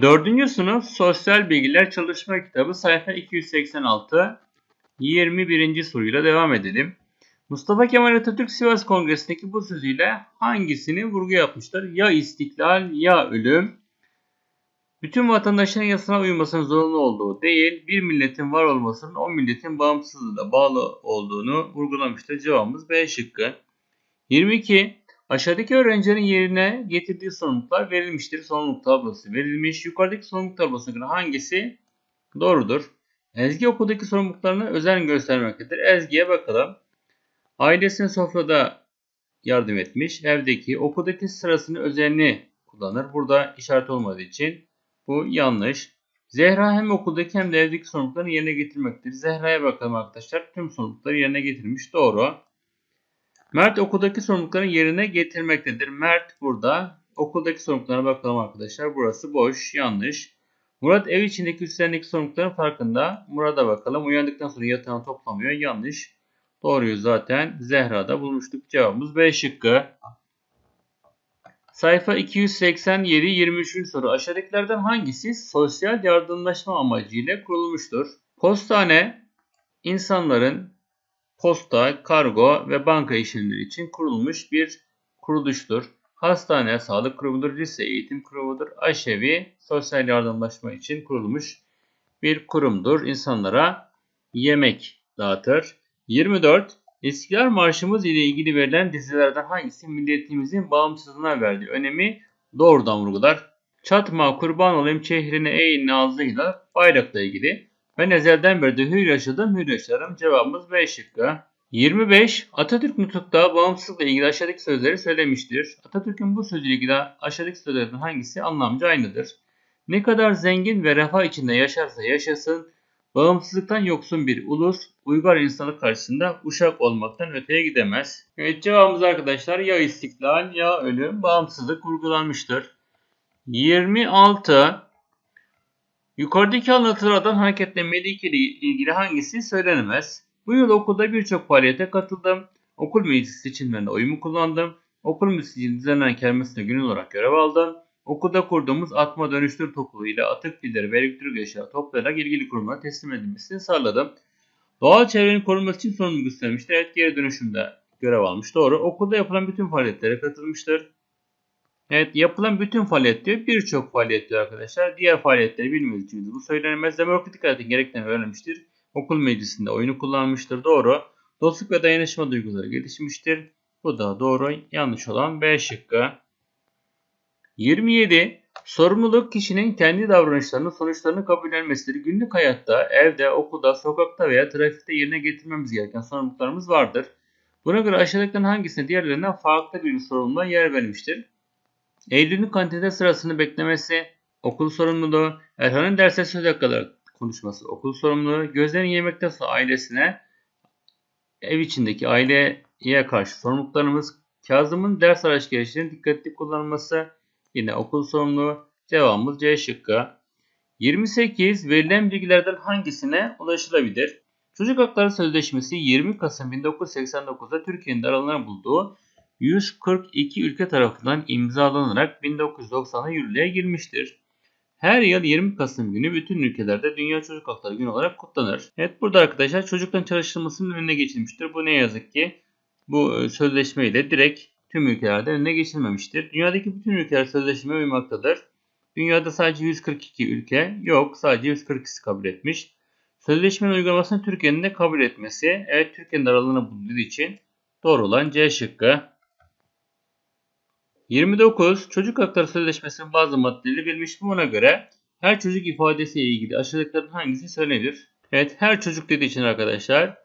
Dördüncü sınıf Sosyal Bilgiler Çalışma Kitabı sayfa 286 21. soruyla devam edelim. Mustafa Kemal Atatürk Sivas Kongresi'ndeki bu sözüyle hangisini vurgu yapmıştır? Ya istiklal ya ölüm. Bütün vatandaşların yasına uymasının zorunlu olduğu değil, bir milletin var olmasının o milletin bağımsızlığına bağlı olduğunu vurgulamıştır. Cevabımız B şıkkı. 22. Aşağıdaki öğrencilerin yerine getirdiği sorumluluklar verilmiştir. Sorumluluk tablosu verilmiş. Yukarıdaki sorumluluk tablosuna göre hangisi doğrudur? Ezgi okuldaki sorumluluklarına özen göstermektedir. Ezgi'ye bakalım. Ailesine sofrada yardım etmiş. Evdeki, okuldaki sırasını özenli kullanır. Burada işaret olmadığı için bu yanlış. Zehra hem okuldaki hem de evdeki sorumluluklarını yerine getirmektedir. Zehra'ya bakalım arkadaşlar. Tüm sorumlulukları yerine getirmiş. Doğru. Mert okuldaki sorumluluklarını yerine getirmektedir. Mert burada. Okuldaki sorumluluklarına bakalım arkadaşlar. Burası boş. Yanlış. Murat ev içindeki üstlerdeki sorumlulukların farkında. Murat'a bakalım. Uyandıktan sonra yatağını toplamıyor. Yanlış. Doğruyu zaten Zehra'da bulmuştuk. Cevabımız B şıkkı. Sayfa 287 23. soru. Aşağıdakilerden hangisi sosyal yardımlaşma amacıyla kurulmuştur? Postane insanların posta, kargo ve banka işlemleri için kurulmuş bir kuruluştur. Hastane, sağlık kurumudur, lise eğitim kurumudur, aşevi, sosyal yardımlaşma için kurulmuş bir kurumdur. İnsanlara yemek dağıtır. 24. İstiklal Marşımız ile ilgili verilen dizilerden hangisi milletimizin bağımsızlığına verdiği önemi doğrudan vurgular? Çatma kurban olayım şehrine ey nazıyla bayrakla ilgili. Ben ezelden beri de hür yaşadım, hür yaşarım. Cevabımız B şıkkı. 25. Atatürk nutukta bağımsızlıkla ilgili aşağıdaki sözleri söylemiştir. Atatürk'ün bu sözüyle ilgili aşağıdaki sözlerden hangisi anlamca aynıdır? Ne kadar zengin ve refah içinde yaşarsa yaşasın, bağımsızlıktan yoksun bir ulus, uygar insanlık karşısında uşak olmaktan öteye gidemez. Evet cevabımız arkadaşlar ya istiklal ya ölüm, bağımsızlık vurgulanmıştır. 26. Yukarıdaki anlatılardan hareketle Melike ile ilgili hangisi söylenemez? Bu yıl okulda birçok faaliyete katıldım. Okul meclisi seçimlerinde oyumu kullandım. Okul müziğinin düzenlenen kermesine gün olarak görev aldım. Okulda kurduğumuz atma dönüştür topluluğu ile atık pilleri ve elektrik eşya toplayarak ilgili kurumlara teslim edilmesini sağladım. Doğal çevrenin korunması için sorumluluk üstlenmiştir. Evet geri dönüşümde görev almış. Doğru. Okulda yapılan bütün faaliyetlere katılmıştır. Evet yapılan bütün faaliyet diyor. Birçok faaliyet diyor arkadaşlar. Diğer faaliyetleri bilmediği için bu söylenemez. Demokratik hayatın gereklerini öğrenmiştir. Okul meclisinde oyunu kullanmıştır. Doğru. Dostluk ve dayanışma duyguları gelişmiştir. Bu da doğru. Yanlış olan B şıkkı. 27. Sorumluluk kişinin kendi davranışlarının sonuçlarını kabullenmesidir. Günlük hayatta, evde, okulda, sokakta veya trafikte yerine getirmemiz gereken sorumluluklarımız vardır. Buna göre aşağıdakilerin hangisine diğerlerinden farklı bir sorumluluğa yer verilmiştir? Eylül'ün kantinde sırasını beklemesi, okul sorumluluğu, Erhan'ın derse söz hakkı konuşması, okul sorumluluğu, Gözlerin yemekten ailesine, ev içindeki aileye karşı sorumluluklarımız, Kazım'ın ders araç gelişlerinin dikkatli kullanılması, yine okul sorumluluğu, cevabımız C şıkkı. 28. Verilen bilgilerden hangisine ulaşılabilir? Çocuk Hakları Sözleşmesi 20 Kasım 1989'da Türkiye'nin aralarına bulduğu 142 ülke tarafından imzalanarak 1990'da yürürlüğe girmiştir. Her yıl 20 Kasım günü bütün ülkelerde Dünya Çocuk Hakları Günü olarak kutlanır. Evet burada arkadaşlar çocukların çalıştırılmasının önüne geçilmiştir. Bu ne yazık ki bu sözleşmeyle direkt tüm ülkelerde önüne geçilmemiştir. Dünyadaki bütün ülkeler sözleşmeye uymaktadır. Dünyada sadece 142 ülke yok. Sadece 142'si kabul etmiş. Sözleşmenin uygulamasını Türkiye'nin de kabul etmesi. Evet Türkiye'nin aralığını bulduğu için doğru olan C şıkkı. 29. Çocuk Hakları Sözleşmesi'nin bazı maddeleri verilmiş. Buna göre her çocuk ifadesiyle ilgili aşağıdakilerden hangisi söylenir? Evet her çocuk dediği için arkadaşlar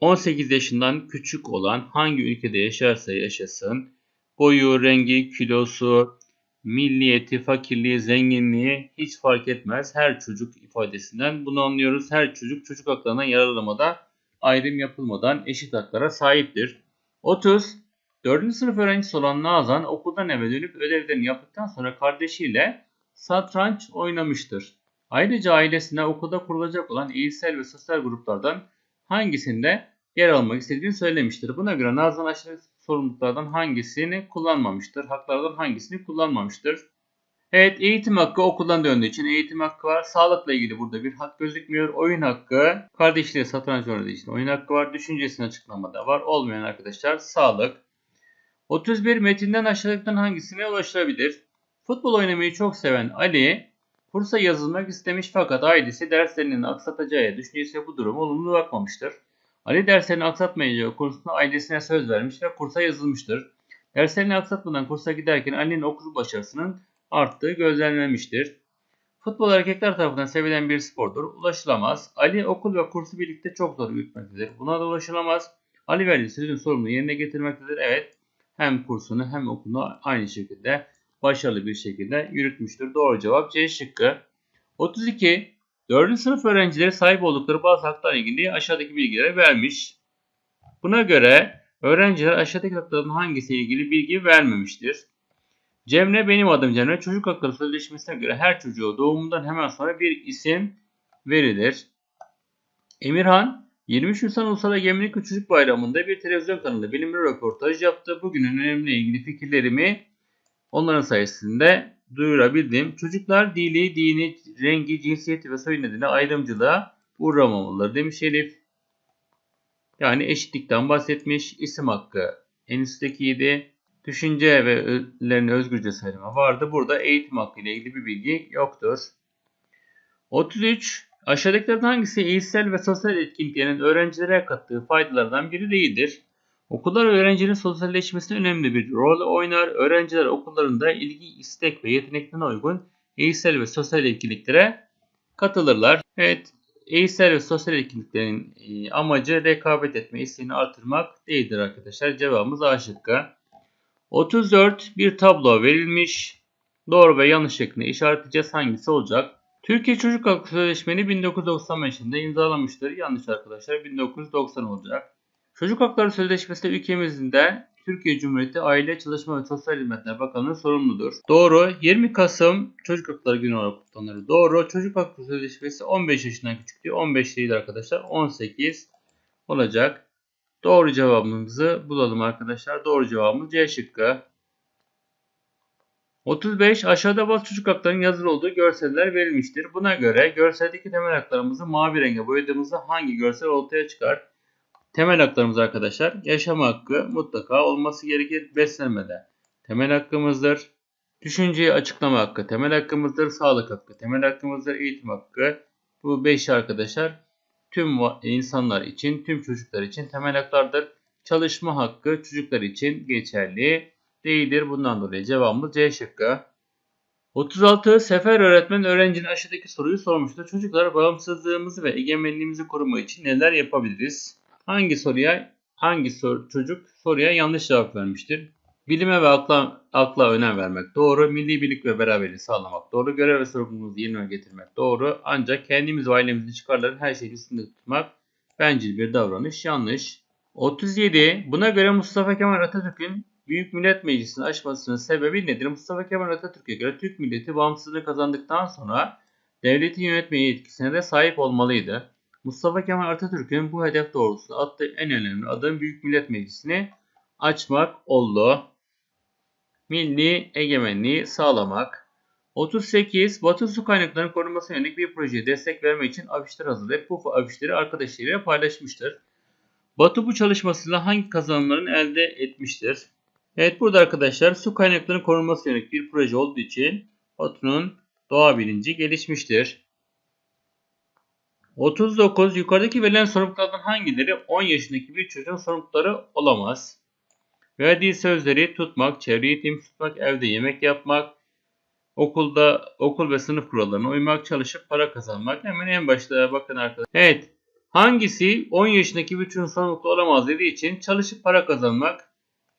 18 yaşından küçük olan hangi ülkede yaşarsa yaşasın boyu, rengi, kilosu, milliyeti, fakirliği, zenginliği hiç fark etmez. Her çocuk ifadesinden bunu anlıyoruz. Her çocuk çocuk haklarından yararlamada ayrım yapılmadan eşit haklara sahiptir. 30. 4. sınıf öğrencisi olan Nazan okuldan eve dönüp ödevlerini yaptıktan sonra kardeşiyle satranç oynamıştır. Ayrıca ailesine okulda kurulacak olan eğitsel ve sosyal gruplardan hangisinde yer almak istediğini söylemiştir. Buna göre Nazan aşırı sorumluluklardan hangisini kullanmamıştır? Haklardan hangisini kullanmamıştır? Evet eğitim hakkı okuldan döndüğü için eğitim hakkı var. Sağlıkla ilgili burada bir hak gözükmüyor. Oyun hakkı kardeşliğe satranç oynadığı için oyun hakkı var. Düşüncesini açıklamada var. Olmayan arkadaşlar sağlık. 31 metinden aşağıdakilerden hangisine ulaşılabilir? Futbol oynamayı çok seven Ali kursa yazılmak istemiş fakat ailesi derslerinin aksatacağı düşüncesiyle bu durumu olumlu bakmamıştır. Ali derslerini aksatmayacağı konusunda ailesine söz vermiş ve kursa yazılmıştır. Derslerini aksatmadan kursa giderken Ali'nin okul başarısının arttığı gözlenmemiştir. Futbol erkekler tarafından sevilen bir spordur. Ulaşılamaz. Ali okul ve kursu birlikte çok zor yürütmektedir. Buna da ulaşılamaz. Ali verdiği sözün sorumluluğu yerine getirmektedir. Evet hem kursunu hem okulunu aynı şekilde başarılı bir şekilde yürütmüştür. Doğru cevap C şıkkı. 32. 4. sınıf öğrencileri sahip oldukları bazı haklarla ilgili aşağıdaki bilgileri vermiş. Buna göre öğrenciler aşağıdaki hakların hangisiyle ilgili bilgi vermemiştir. Cemre benim adım Cemre. Çocuk hakları sözleşmesine göre her çocuğu doğumundan hemen sonra bir isim verilir. Emirhan 23 Nisan Ulusal Egemenlik ve Çocuk Bayramı'nda bir televizyon kanalında benimle röportaj yaptı. Bugünün önemli ilgili fikirlerimi onların sayesinde duyurabildim. Çocuklar dili, dini, rengi, cinsiyeti ve soy nedeniyle ayrımcılığa uğramamalıdır demiş Elif. Yani eşitlikten bahsetmiş. İsim hakkı en üsttekiydi. Düşünce ve öğelerini özgürce söyleme vardı. Burada eğitim hakkı ile ilgili bir bilgi yoktur. 33. Aşağıdakilerden hangisi eğitsel ve sosyal etkinliklerin öğrencilere kattığı faydalardan biri değildir? Okullar öğrencinin sosyalleşmesine önemli bir rol oynar. Öğrenciler okullarında ilgi, istek ve yeteneklerine uygun eğitsel ve sosyal etkinliklere katılırlar. Evet, eğitsel ve sosyal etkinliklerin e, amacı rekabet etme isteğini artırmak değildir arkadaşlar. Cevabımız A şıkkı. 34 bir tablo verilmiş. Doğru ve yanlış şeklinde işaretleyeceğiz. Hangisi olacak? Türkiye Çocuk Hakları Sözleşmeni 1995 yılında imzalamıştır. Yanlış arkadaşlar 1990 olacak. Çocuk Hakları Sözleşmesi ülkemizde Türkiye Cumhuriyeti Aile Çalışma ve Sosyal Hizmetler Bakanlığı sorumludur. Doğru. 20 Kasım Çocuk Hakları Günü olarak kutlanır. Doğru. Çocuk Hakları Sözleşmesi 15 yaşından küçük diyor. 15 değil arkadaşlar. 18 olacak. Doğru cevabımızı bulalım arkadaşlar. Doğru cevabımız C şıkkı. 35. Aşağıda bazı çocuk haklarının yazılı olduğu görseller verilmiştir. Buna göre görseldeki temel haklarımızı mavi renge boyadığımızda hangi görsel ortaya çıkar? Temel haklarımız arkadaşlar yaşam hakkı mutlaka olması gerekir beslenmede. Temel hakkımızdır. Düşünceyi açıklama hakkı temel hakkımızdır. Sağlık hakkı temel hakkımızdır. Eğitim hakkı. Bu 5 arkadaşlar tüm insanlar için, tüm çocuklar için temel haklardır. Çalışma hakkı çocuklar için geçerli değildir. Bundan dolayı cevabımız C şıkkı. 36. Sefer öğretmen öğrencinin aşağıdaki soruyu sormuştur. Çocuklar bağımsızlığımızı ve egemenliğimizi korumak için neler yapabiliriz? Hangi soruya hangi sor, çocuk soruya yanlış cevap vermiştir? Bilime ve akla, akla önem vermek doğru. Milli birlik ve beraberliği sağlamak doğru. Görev ve sorumluluğumuzu yerine getirmek doğru. Ancak kendimiz ve ailemizin çıkarları her şeyin üstünde tutmak bencil bir davranış yanlış. 37. Buna göre Mustafa Kemal Atatürk'ün Büyük Millet Meclisi'ni açmasının sebebi nedir? Mustafa Kemal Atatürk'e göre Türk milleti bağımsızlığı kazandıktan sonra devleti yönetmeye yetkisine de sahip olmalıydı. Mustafa Kemal Atatürk'ün bu hedef doğrultusunda attığı en önemli adım Büyük Millet Meclisi'ni açmak oldu. Milli egemenliği sağlamak. 38. Batı su kaynaklarının korunmasına yönelik bir projeye destek vermek için afişler hazırlayıp bu afişleri arkadaşlarıyla paylaşmıştır. Batı bu çalışmasıyla hangi kazanımların elde etmiştir? Evet burada arkadaşlar su kaynaklarının korunması yönelik bir proje olduğu için Batı'nın doğa bilinci gelişmiştir. 39. Yukarıdaki verilen sorumluluklardan hangileri 10 yaşındaki bir çocuğun sorumlulukları olamaz? Verdiği sözleri tutmak, çevreyi temiz tutmak, evde yemek yapmak, okulda okul ve sınıf kurallarına uymak, çalışıp para kazanmak. Hemen en başta bakın arkadaşlar. Evet. Hangisi 10 yaşındaki bir çocuğun sorumluluklu olamaz dediği için çalışıp para kazanmak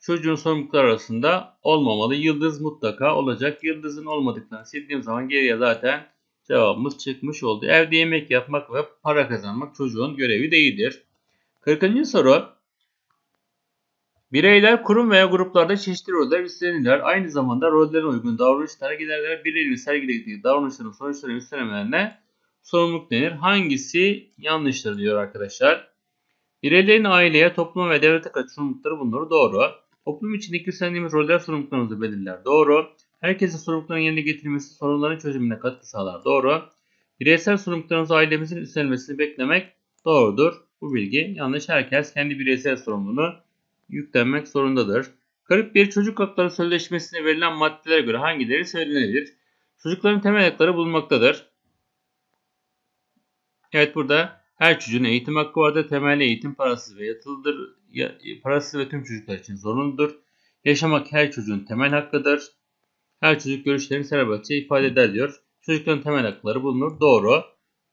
çocuğun sorumlulukları arasında olmamalı. Yıldız mutlaka olacak. Yıldızın olmadıklarını sildiğim zaman geriye zaten cevabımız çıkmış oldu. Evde yemek yapmak ve para kazanmak çocuğun görevi değildir. 40. soru. Bireyler kurum veya gruplarda çeşitli roller üstlenirler. Aynı zamanda rollerine uygun davranışlara giderler. Bireylerin sergilediği davranışların sonuçlarını üstlenemeyenlerine sorumluluk denir. Hangisi yanlıştır diyor arkadaşlar. Bireylerin aileye, topluma ve devlete karşı sorumlulukları bunları doğru. Toplum içindeki üstlendiğimiz roller sorumluluklarımızı belirler. Doğru. Herkesin sorumluluklarının yerine getirilmesi sorunların çözümüne katkı sağlar. Doğru. Bireysel sorumluluklarımızı ailemizin üstlenmesini beklemek doğrudur. Bu bilgi yanlış. Herkes kendi bireysel sorumluluğunu yüklenmek zorundadır. 41 çocuk hakları sözleşmesine verilen maddelere göre hangileri söylenebilir? Çocukların temel hakları bulunmaktadır. Evet burada her çocuğun eğitim hakkı vardır. Temel eğitim parasız ve yatılıdır. Ya- Parasız ve tüm çocuklar için zorunludur. Yaşamak her çocuğun temel hakkıdır. Her çocuk görüşlerini serbestçe ifade eder diyor. Çocukların temel hakları bulunur. Doğru.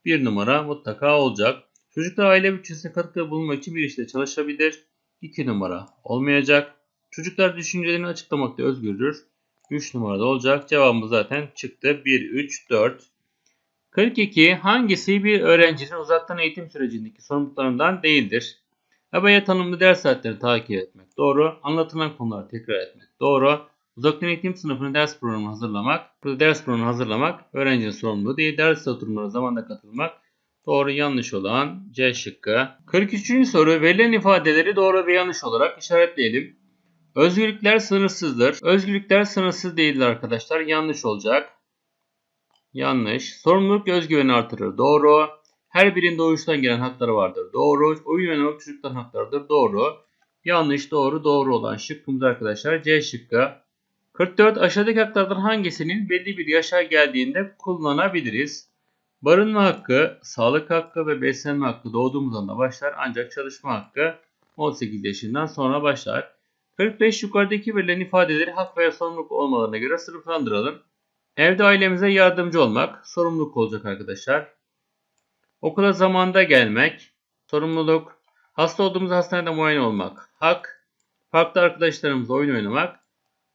Bir numara mutlaka olacak. Çocuklar aile bütçesine katkıda bulunmak için bir işte çalışabilir. 2 numara olmayacak. Çocuklar düşüncelerini açıklamakta özgürdür. 3 numarada olacak. Cevabımız zaten çıktı. 1, 3, 4. 42. Hangisi bir öğrencinin uzaktan eğitim sürecindeki sorumluluklarından değildir? EBA'ya tanımlı ders saatlerini takip etmek. Doğru. Anlatılan konuları tekrar etmek. Doğru. Uzaktan eğitim sınıfının ders programı hazırlamak. Ders programı hazırlamak öğrencinin sorumluluğu değil. Ders oturumlarına zamanda katılmak. Doğru yanlış olan C şıkkı. 43. soru verilen ifadeleri doğru ve yanlış olarak işaretleyelim. Özgürlükler sınırsızdır. Özgürlükler sınırsız değildir arkadaşlar. Yanlış olacak. Yanlış. Sorumluluk özgüveni artırır. Doğru. Her birinin doğuştan gelen hakları vardır. Doğru. Oyun oynamak çocukların haklarıdır. Doğru. Yanlış, doğru, doğru olan şıkkımız arkadaşlar C şıkkı. 44. Aşağıdaki haklardan hangisinin belli bir yaşa geldiğinde kullanabiliriz? Barınma hakkı, sağlık hakkı ve beslenme hakkı doğduğumuz anda başlar ancak çalışma hakkı 18 yaşından sonra başlar. 45 yukarıdaki verilen ifadeleri hak veya sorumluluk olmalarına göre sınıflandıralım. Evde ailemize yardımcı olmak sorumluluk olacak arkadaşlar. Okula zamanda gelmek sorumluluk. Hasta olduğumuzda hastanede muayene olmak hak. Farklı arkadaşlarımızla oyun oynamak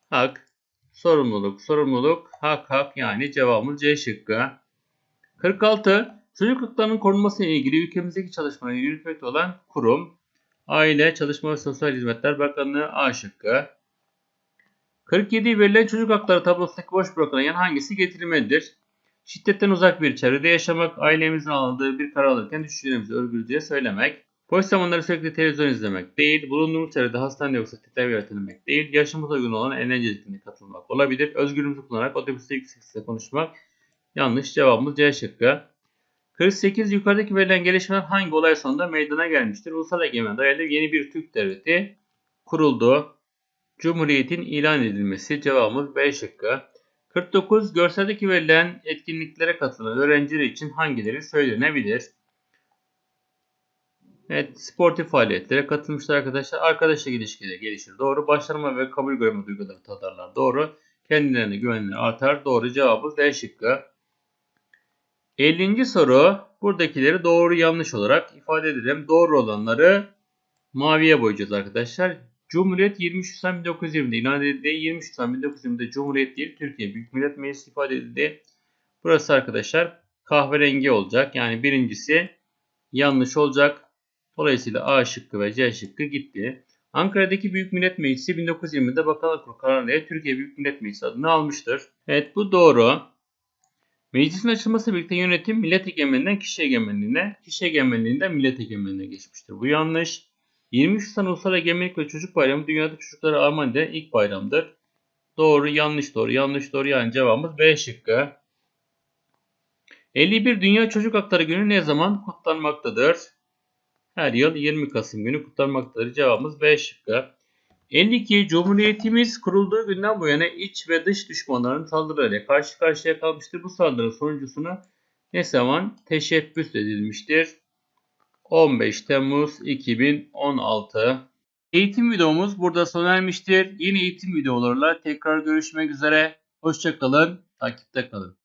hak. Sorumluluk, sorumluluk, hak, hak yani cevabımız C şıkkı. 46. Çocuk haklarının korunması ile ilgili ülkemizdeki çalışmaları yürütmekte olan kurum. Aile, Çalışma ve Sosyal Hizmetler Bakanlığı A şıkkı. 47. Verilen çocuk hakları tablosundaki boş bırakılan yan hangisi getirilmelidir? Şiddetten uzak bir çevrede yaşamak, ailemizin aldığı bir karar alırken düşüncelerimizi özgürce söylemek, boş zamanları sürekli televizyon izlemek değil, bulunduğumuz çevrede hastane yoksa tedavi öğretilmek değil, yaşımıza uygun olan eğlenceliliklerine katılmak olabilir, özgürlüğümüzü kullanarak otobüste yüksek sesle konuşmak, yanlış cevabımız C şıkkı. 48 yukarıdaki verilen gelişmeler hangi olay sonunda meydana gelmiştir? Ulusal egemen dayalı yeni bir Türk devleti kuruldu. Cumhuriyetin ilan edilmesi cevabımız B şıkkı. 49 görseldeki verilen etkinliklere katılan öğrenciler için hangileri söylenebilir? Evet, sportif faaliyetlere katılmışlar arkadaşlar. Arkadaşlık ilişkileri gelişir. Doğru. Başarma ve kabul görme duyguları tadarlar. Doğru. Kendilerine güvenleri artar. Doğru cevabımız D şıkkı. 50. soru. Buradakileri doğru yanlış olarak ifade edelim. Doğru olanları maviye boyayacağız arkadaşlar. Cumhuriyet 23 Nisan 1920'de ilan edildi. 23 Nisan 1920'de Cumhuriyet değil Türkiye Büyük Millet Meclisi ifade edildi. Burası arkadaşlar kahverengi olacak. Yani birincisi yanlış olacak. Dolayısıyla A şıkkı ve C şıkkı gitti. Ankara'daki Büyük Millet Meclisi 1920'de Bakanlar Kurulu kararıyla Türkiye Büyük Millet Meclisi adını almıştır. Evet bu doğru. Meclisin açılması birlikte yönetim millet egemenliğinden kişi egemenliğine, kişi egemenliğinden millet egemenliğine geçmiştir. Bu yanlış. 23 Nisan Ulusal Egemenlik ve Çocuk Bayramı dünyada çocuklara armağan edilen ilk bayramdır. Doğru, yanlış, doğru, yanlış, doğru yani cevabımız B şıkkı. 51 Dünya Çocuk Hakları Günü ne zaman kutlanmaktadır? Her yıl 20 Kasım günü kutlanmaktadır. Cevabımız B şıkkı. 52 Cumhuriyetimiz kurulduğu günden bu yana iç ve dış düşmanların saldırılarıyla karşı karşıya kalmıştır. Bu saldırı sonuncusunu ne zaman teşebbüs edilmiştir? 15 Temmuz 2016 Eğitim videomuz burada sona ermiştir. Yeni eğitim videolarıyla tekrar görüşmek üzere. Hoşçakalın, takipte kalın.